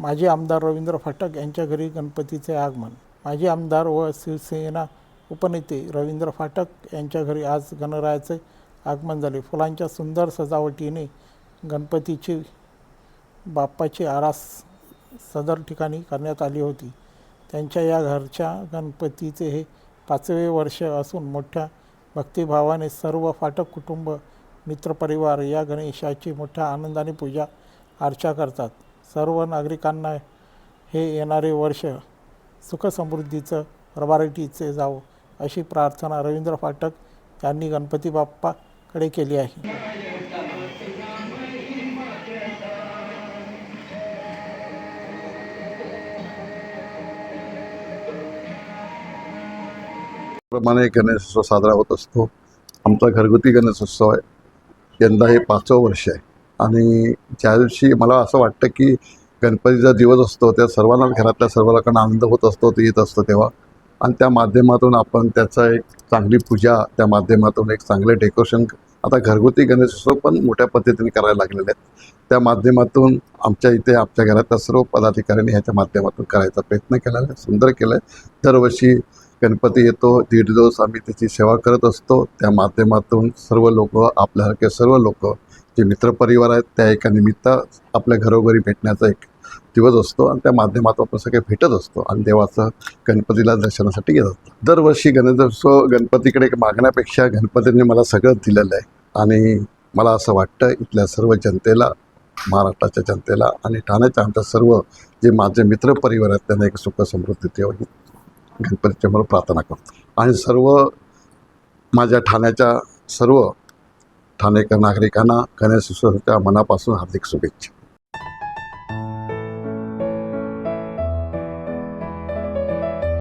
माजी आमदार रवींद्र फाटक यांच्या घरी गणपतीचे आगमन. माजी आमदार व शिवसेना उपनेते रवींद्र फाटक यांच्या घरी आज गणरायाचे आगमन झाले. फुलांच्या सुंदर सजावटीने गणपतीची बाप्पाची आरास सदर ठिकाणी करण्यात आली होती. त्यांच्या या घरच्या गणपतीचे हे पाचवे वर्ष असून मोठ्या भक्तिभावाने सर्व फाटक कुटुंब मित्रपरिवार या गणेशाची मोठ्या आनंदाने पूजा अर्चा करतात. सर्व नागरिकांना हे येणारे वर्ष सुखसमृद्धीचं रबारटीचे जावो अशी प्रार्थना रवींद्र फाटक यांनी गणपती बाप्पाकडे केली आहे. प्रमाणे गणेशोत्सव साजरा होत असतो. आमचा घरगुती गणेशोत्सव आहे. यंदा हे पाचवं वर्ष आहे. आणि ज्या दिवशी मला असं वाटतं की गणपतीचा दिवस असतो त्या सर्वांना घरातल्या सर्व लोकांना आनंद होत असतो ते येत असतो तेव्हा. आणि त्या माध्यमातून आपण त्याचा एक चांगली पूजा त्या माध्यमातून एक चांगले डेकोरेशन आता घरगुती गणेशोत्सव पण मोठ्या पद्धतीने करायला लागलेले आहेत. त्या माध्यमातून आमच्या इथे आमच्या घरातल्या सर्व पदाधिकाऱ्यांनी ह्याच्या माध्यमातून करायचा प्रयत्न केला आहे सुंदर केलं आहे. दरवर्षी गणपती येतो दीड दिवस आम्ही त्याची सेवा करत असतो. त्या माध्यमातून सर्व लोक आपल्यासारखे सर्व लोक जे मित्रपरिवार आहेत त्या एका निमित्त आपल्या घरोघरी भेटण्याचा एक दिवस असतो आणि त्या माध्यमातून आपण सगळे भेटत असतो आणि देवाचं गणपतीला दर्शनासाठी येत असतो. दरवर्षी गणेशोत्सव गणपतीकडे मागण्यापेक्षा गणपतीने मला सगळं दिलेलं आहे. आणि मला असं वाटतं इथल्या सर्व जनतेला महाराष्ट्राच्या जनतेला आणि ठाण्याच्या आमच्या सर्व जे माझे मित्रपरिवार आहेत त्यांना एक सुख समृद्धी देव गणपतीच्या मला प्रार्थना करतो. आणि सर्व माझ्या ठाण्याच्या सर्व ठाणेकर नागरिकांना गणेशोत्सवाच्या मनापासून हार्दिक शुभेच्छा.